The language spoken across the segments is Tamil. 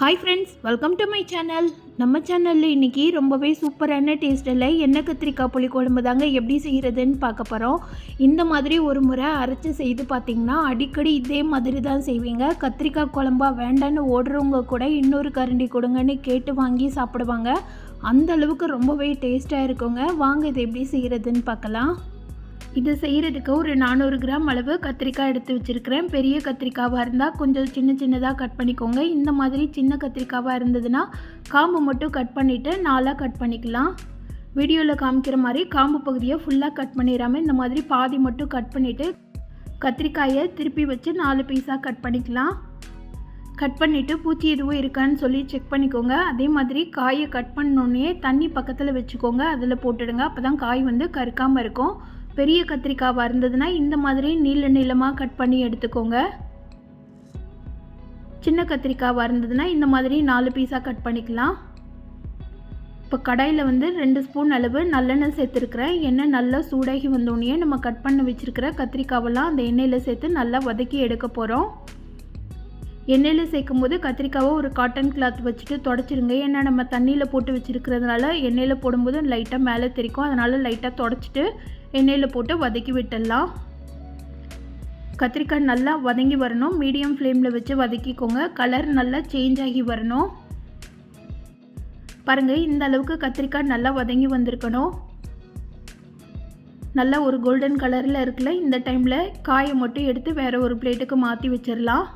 Hi friends welcome to my channel நம்ம சேனலில் இன்றைக்கி ரொம்பவே சூப்பரான டேஸ்ட்டில் எண்ணெய் கத்திரிக்காய் புளி குழம்பு தாங்க எப்படி செய்கிறதுன்னு பார்க்க போகிறோம் இந்த மாதிரி ஒரு முறை அரைச்சி செய்து பார்த்தீங்கன்னா அடிக்கடி இதே மாதிரி தான் செய்வீங்க. கத்திரிக்காய் குழம்பா வேண்டான்னு ஓடுறவங்க கூட இன்னொரு கரண்டி கொடுங்கன்னு கேட்டு வாங்கி சாப்பிடுவாங்க. அந்த அளவுக்கு ரொம்பவே டேஸ்ட்டாக இருக்குங்க. வாங்க இதை எப்படி செய்கிறதுன்னு பார்க்கலாம். இது செய்கிறதுக்கு ஒரு நானூறு கிராம் அளவு கத்திரிக்காய் எடுத்து வச்சுருக்கிறேன். பெரிய கத்திரிக்காவாக இருந்தால் கொஞ்சம் சின்ன சின்னதாக கட் பண்ணிக்கோங்க. இந்த மாதிரி சின்ன கத்திரிக்காவாக இருந்ததுன்னா காம்பு மட்டும் கட் பண்ணிவிட்டு நாலாக கட் பண்ணிக்கலாம். வீடியோவில் காமிக்கிற மாதிரி காம்பு பகுதியை ஃபுல்லாக கட் பண்ணிடாமல் இந்த மாதிரி பாதி மட்டும் கட் பண்ணிவிட்டு கத்திரிக்காயை திருப்பி வச்சு நாலு பீஸாக கட் பண்ணிக்கலாம். கட் பண்ணிவிட்டு பூச்சி எதுவும் இருக்கான்னு சொல்லி செக் பண்ணிக்கோங்க. அதே மாதிரி காயை கட் பண்ணோன்னே தண்ணி பக்கத்தில் வச்சுக்கோங்க. அதில் போட்டுடுங்க. அப்போ தான் காய் வந்து கருக்காமல் இருக்கும். பெரிய கத்திரிக்காவாக இருந்ததுன்னா இந்த மாதிரி நீள நீளமாக கட் பண்ணி எடுத்துக்கோங்க. சின்ன கத்திரிக்காவாக இருந்ததுன்னா இந்த மாதிரி நாலு பீஸாக கட் பண்ணிக்கலாம். இப்போ கடாயில் வந்து ரெண்டு ஸ்பூன் அளவு நல்லெண்ணெய் சேர்த்துருக்குறேன். எண்ணெய் நல்லா சூடாகி வந்தோடனே நம்ம கட் பண்ணி வச்சுருக்கிற கத்திரிக்காவெல்லாம் அந்த எண்ணெயில் சேர்த்து நல்லா வதக்கி எடுக்க போகிறோம் எண்ணெயில் சேர்க்கும் போது கத்திரிக்காவை ஒரு காட்டன் கிளாத் வச்சுட்டு தொடச்சிருங்க. ஏன்னா நம்ம தண்ணியில் போட்டு வச்சுருக்கிறதுனால எண்ணெயில் போடும்போது லைட்டாக மேலே தெரிக்கும். அதனால் லைட்டாக தொடச்சிட்டு எண்ணெயில் போட்டு வதக்கி விட்டுடலாம். கத்திரிக்காய் நல்லா வதங்கி வரணும். மீடியம் ஃப்ளேமில் வச்சு வதக்கிக்கோங்க. கலர் நல்லா சேஞ்ச் ஆகி வரணும். பாருங்கள் இந்த அளவுக்கு கத்திரிக்காய் நல்லா வதங்கி வந்திருக்கணும். நல்லா ஒரு கோல்டன் கலரில் இருக்குல்ல இந்த டைமில் காயை மட்டும் எடுத்து வேறு ஒரு பிளேட்டுக்கு மாற்றி வச்சிடலாம்.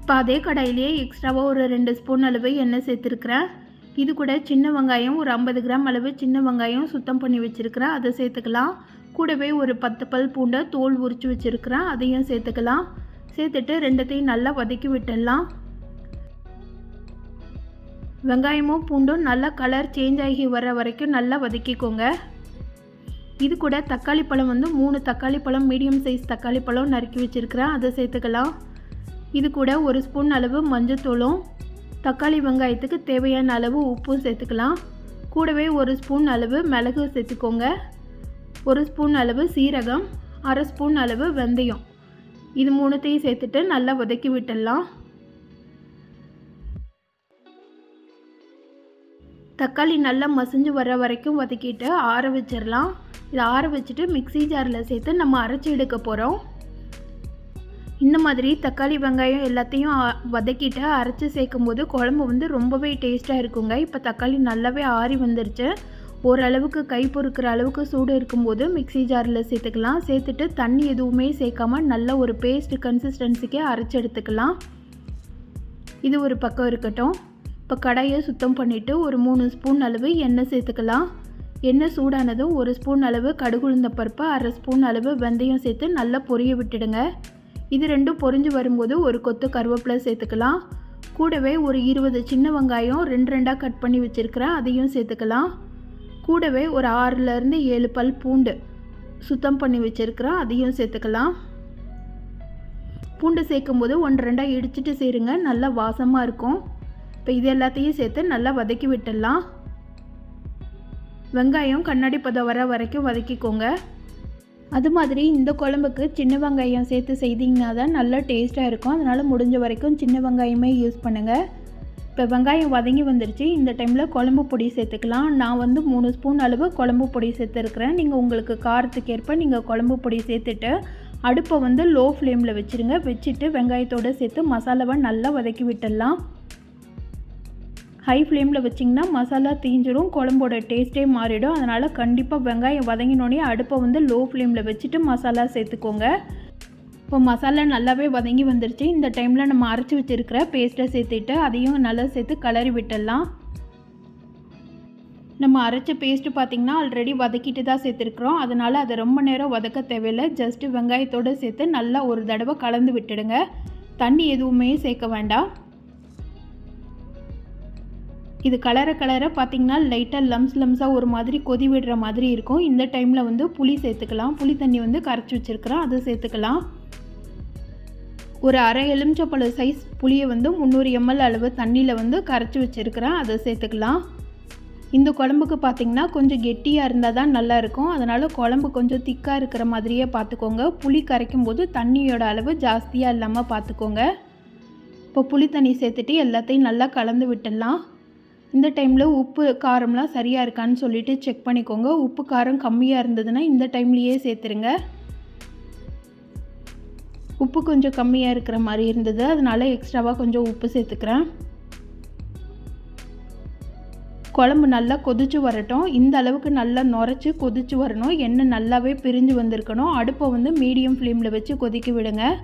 இப்போ அதே கடாயிலேயே எக்ஸ்ட்ராவாக ஒரு ரெண்டு ஸ்பூன் அளவு எண்ணெய் சேர்த்துருக்குறேன். இது கூட சின்ன வெங்காயம் ஒரு ஐம்பது கிராம் அளவு சின்ன வெங்காயம் சுத்தம் பண்ணி வச்சுருக்கிறேன். அதை சேர்த்துக்கலாம். கூடவே ஒரு பத்து பல் பூண்டை தோல் உரித்து வச்சுருக்கிறேன். அதையும் சேர்த்துக்கலாம். சேர்த்துட்டு ரெண்டத்தையும் நல்லா வதக்கி விட்டுடலாம். வெங்காயமும் பூண்டும் நல்லா கலர் சேஞ்ச் ஆகி வர வரைக்கும் நல்லா வதக்கிக்கோங்க. இது கூட தக்காளி பழம் வந்து மூணு தக்காளி பழம் மீடியம் சைஸ் தக்காளி பழம் நறுக்கி வச்சுருக்கிறேன். அதை சேர்த்துக்கலாம். இது கூட ஒரு ஸ்பூன் அளவு மஞ்சத்தூளும் தக்காளி வெங்காயத்துக்கு தேவையான அளவு உப்பும் சேர்த்துக்கலாம். கூடவே ஒரு ஸ்பூன் அளவு மிளகு சேர்த்துக்கோங்க. ஒரு ஸ்பூன் அளவு சீரகம் அரை ஸ்பூன் அளவு வெந்தயம். இது மூணுத்தையும் சேர்த்துட்டு நல்லா வதக்கி விட்டுடலாம். தக்காளி நல்லா மசிஞ்சு வர வரைக்கும் வதக்கிட்டு ஆற வச்சிடலாம். இதை ஆற வச்சுட்டு மிக்சி ஜாரில் சேர்த்து நம்ம அரைச்சி எடுக்க போகிறோம் இந்த மாதிரி தக்காளி வெங்காயம் எல்லாத்தையும் வதக்கிட்டு அரைச்சி சேர்க்கும் போது குழம்பு வந்து ரொம்பவே டேஸ்ட்டாக இருக்குங்க. இப்போ தக்காளி நல்லாவே ஆறி வந்துருச்சு. ஓரளவுக்கு கை பொறுக்கிற அளவுக்கு சூடு இருக்கும்போது மிக்சி ஜாரில் சேர்த்துக்கலாம். சேர்த்துட்டு தண்ணி எதுவுமே சேர்க்காம நல்ல ஒரு பேஸ்ட் கன்சிஸ்டன்சிக்கே அரைச்சி எடுத்துக்கலாம். இது ஒரு பக்கம் இருக்கட்டும். இப்போ கடாயை சுத்தம் பண்ணிவிட்டு ஒரு மூணு ஸ்பூன் அளவு எண்ணெய் சேர்த்துக்கலாம். எண்ணெய் சூடானதும் ஒரு ஸ்பூன் அளவு கடுகுழுந்த பருப்பு அரை ஸ்பூன் அளவு வெந்தயம் சேர்த்து நல்லா பொரிய விட்டுடுங்க. இது ரெண்டும் பொரிஞ்சு வரும்போது ஒரு கொத்து கருவேப்பிலை சேர்த்துக்கலாம். கூடவே ஒரு இருபது சின்ன வெங்காயம் ரெண்டு ரெண்டாக கட் பண்ணி வச்சுருக்கிறேன் அதையும் சேர்த்துக்கலாம். கூடவே ஒரு ஆறுலேருந்து ஏழு பல் பூண்டு சுத்தம் பண்ணி வச்சுருக்கிறேன் அதையும் சேர்த்துக்கலாம். பூண்டு சேர்க்கும் போது ஒன்று ரெண்டாக இடிச்சிட்டு சேருங்க நல்லா வாசமாக இருக்கும். இப்போ இது எல்லாத்தையும் சேர்த்து நல்லா வதக்கி விட்டுடலாம். வெங்காயம் கண்ணாடி பதம் வர வரைக்கும் வதக்கிக்கோங்க. அது மாதிரி இந்த குழம்புக்கு சின்ன வெங்காயம் சேர்த்து செய்திங்கன்னா தான் நல்லா டேஸ்ட்டாக இருக்கும். அதனால் முடிஞ்ச வரைக்கும் சின்ன வெங்காயமே யூஸ் பண்ணுங்கள் இப்போ வெங்காயம் வதங்கி வந்துருச்சு. இந்த டைமில் குழம்பு பொடி சேர்த்துக்கலாம். நான் வந்து மூணு ஸ்பூன் அளவு குழம்பு பொடி சேர்த்துருக்குறேன். நீங்கள் உங்களுக்கு காரத்துக்கு ஏற்ப நீங்கள் குழம்பு பொடி சேர்த்துட்டு அடுப்பை வந்து லோ ஃப்ளேமில் வச்சுருங்க. வச்சுட்டு வெங்காயத்தோடு சேர்த்து மசாலாவை நல்லா வதக்கி விட்டுடலாம். ஹை ஃப்ளேமில் வச்சிங்கன்னா மசாலா தீஞ்சிரும் குழம்போட டேஸ்ட்டே மாறிடும். அதனால் கண்டிப்பாக வெங்காயம் வதங்கினோடனே அடுப்பை வந்து லோ ஃப்ளேமில் வச்சுட்டு மசாலா சேர்த்துக்கோங்க. இப்போ மசாலா நல்லாவே வதங்கி வந்துருச்சு. இந்த டைமில் நம்ம அரைச்சி வச்சுருக்கிற பேஸ்ட்டை சேர்த்துட்டு அதையும் நல்லா சேர்த்து கலரி விட்டுடலாம். நம்ம அரைச்ச பேஸ்ட்டு பார்த்திங்கன்னா ஆல்ரெடி வதக்கிட்டு தான் சேர்த்துருக்குறோம். அதனால் அதை ரொம்ப நேரம் வதக்க தேவையில்லை. ஜஸ்ட்டு வெங்காயத்தோடு சேர்த்து நல்லா ஒரு தடவை கலந்து விட்டுடுங்க. தண்ணி எதுவுமே சேர்க்க வேண்டாம். இது கலர கலரை பார்த்திங்கன்னா லைட்டாக லம்ஸ் லம்ஸாக ஒரு மாதிரி கொதி விடுற மாதிரி இருக்கும். இந்த டைமில் வந்து புளி சேர்த்துக்கலாம். புளி தண்ணி வந்து கரைச்சி வச்சுருக்கிறோம் அதை சேர்த்துக்கலாம். ஒரு அரை எலுமிச்சப்பழ சைஸ் புளியை வந்து முந்நூறு எம்எல் அளவு தண்ணியில் வந்து கரைச்சி வச்சுருக்கிறேன். அதை சேர்த்துக்கலாம். இந்த குழம்புக்கு பார்த்திங்கன்னா கொஞ்சம் கெட்டியாக இருந்தால் தான் நல்லாயிருக்கும் அதனால் குழம்பு கொஞ்சம் திக்காக இருக்கிற மாதிரியே பார்த்துக்கோங்க புளி கரைக்கும் போது தண்ணியோட அளவு ஜாஸ்தியாக இல்லாமல் பார்த்துக்கோங்க இப்போ புளி தண்ணி சேர்த்துட்டு எல்லாத்தையும் நல்லா கலந்து விட்டுடலாம். இந்த டைமில் உப்பு காரம்லாம் சரியாக இருக்கான்னு சொல்லிவிட்டு செக் பண்ணிக்கோங்க. உப்பு காரம் கம்மியாக இருந்ததுன்னா இந்த டைம்லேயே சேர்த்துருங்க. உப்பு கொஞ்சம் கம்மியாக இருக்கிற மாதிரி இருந்தது. அதனால் எக்ஸ்ட்ராவாக கொஞ்சம் உப்பு சேர்த்துக்கிறேன். குழம்பு நல்லா கொதிச்சு வரட்டும். இந்த அளவுக்கு நல்லா நுரைச்சி கொதிச்சு வரணும். எண்ணெய் நல்லாவே பிரிஞ்சு வந்திருக்கணும். அடுப்பை வந்து மீடியம் ஃப்ளேமில் வச்சு கொதிக்க விடுங்க.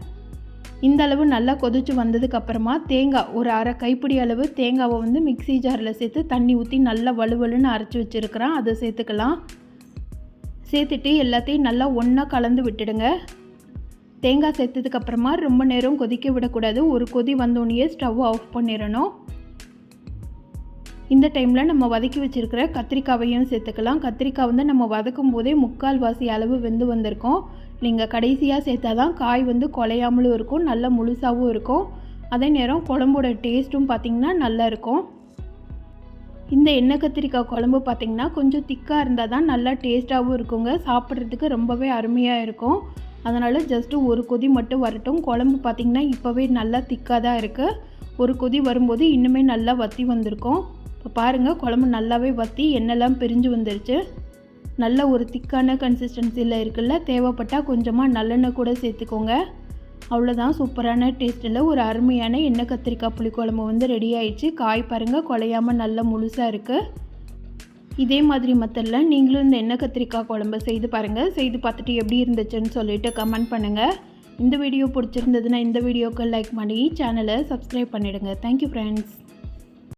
இந்த அளவு நல்லா கொதிச்சு வந்ததுக்கப்புறமா தேங்காய் ஒரு அரை கைப்பிடி அளவு தேங்காவை வந்து மிக்ஸி ஜாரில் சேர்த்து தண்ணி ஊற்றி நல்லா வலுவலுன்னு அரைச்சி வச்சுருக்கிறேன். அதை சேர்த்துக்கலாம். சேர்த்துட்டு எல்லாத்தையும் நல்லா ஒன்றா கலந்து விட்டுடுங்க. தேங்காய் சேர்த்ததுக்கப்புறமா ரொம்ப நேரம் கொதிக்க விடக்கூடாது. ஒரு கொதி வந்தோடனே ஸ்டவ் ஆஃப் பண்ணிடணும். இந்த டைமில் நம்ம வதக்கி வச்சுருக்கிற கத்திரிக்காவையும் சேர்த்துக்கலாம். கத்திரிக்காய் வந்து நம்ம வதக்கும் போதே முக்கால் வாசி அளவு வெந்து வந்திருக்கும். நீங்கள் கடைசியாக சேர்த்தா தான் காய் வந்து குலையாமலும் இருக்கும் நல்ல முழுசாகவும் இருக்கும். அதே நேரம் குழம்போட டேஸ்ட்டும் பார்த்திங்கன்னா நல்லா இருக்கும். இந்த எண்ணெய் கத்திரிக்காய் குழம்பு பார்த்திங்கன்னா கொஞ்சம் திக்காக இருந்தால் தான் நல்லா டேஸ்ட்டாகவும் இருக்குங்க. சாப்பிட்றதுக்கு ரொம்பவே அருமையாக இருக்கும். அதனால் ஜஸ்ட்டு ஒரு கொதி மட்டும் வரட்டும். குழம்பு பார்த்திங்கன்னா இப்போவே நல்லா திக்காக தான் இருக்குது ஒரு கொதி வரும்போது இன்னுமே நல்லா வற்றி வந்திருக்கும். இப்போ பாருங்கள் குழம்பு நல்லாவே வற்றி எண்ணெய்லாம் பிரிஞ்சு வந்துருச்சு. நல்ல ஒரு திக்கான கன்சிஸ்டன்சியில் இருக்குல்ல தேவைப்பட்டால் கொஞ்சமாக நல்லெண்ணெய் கூட சேர்த்துக்கோங்க. அவ்வளோதான் சூப்பரான டேஸ்ட்டில் ஒரு அருமையான எண்ணெய் கத்திரிக்காய் புளிக்குழம்பு வந்து ரெடி ஆயிடுச்சு. காய் பாருங்கள் குலையாமல் நல்ல முழுசாக இருக்குது இதே மாதிரி மெத்தடில் நீங்களும் இந்த எண்ணெய் கத்திரிக்காய் குழம்பு செய்து பாருங்கள் செய்து பார்த்துட்டு எப்படி இருந்துச்சுன்னு சொல்லிட்டு கமெண்ட் பண்ணுங்கள் இந்த வீடியோ பிடிச்சிருந்ததுன்னா இந்த வீடியோக்கு லைக் பண்ணி சேனலை சப்ஸ்கிரைப் பண்ணிவிடுங்க தேங்க்யூ ஃப்ரெண்ட்ஸ்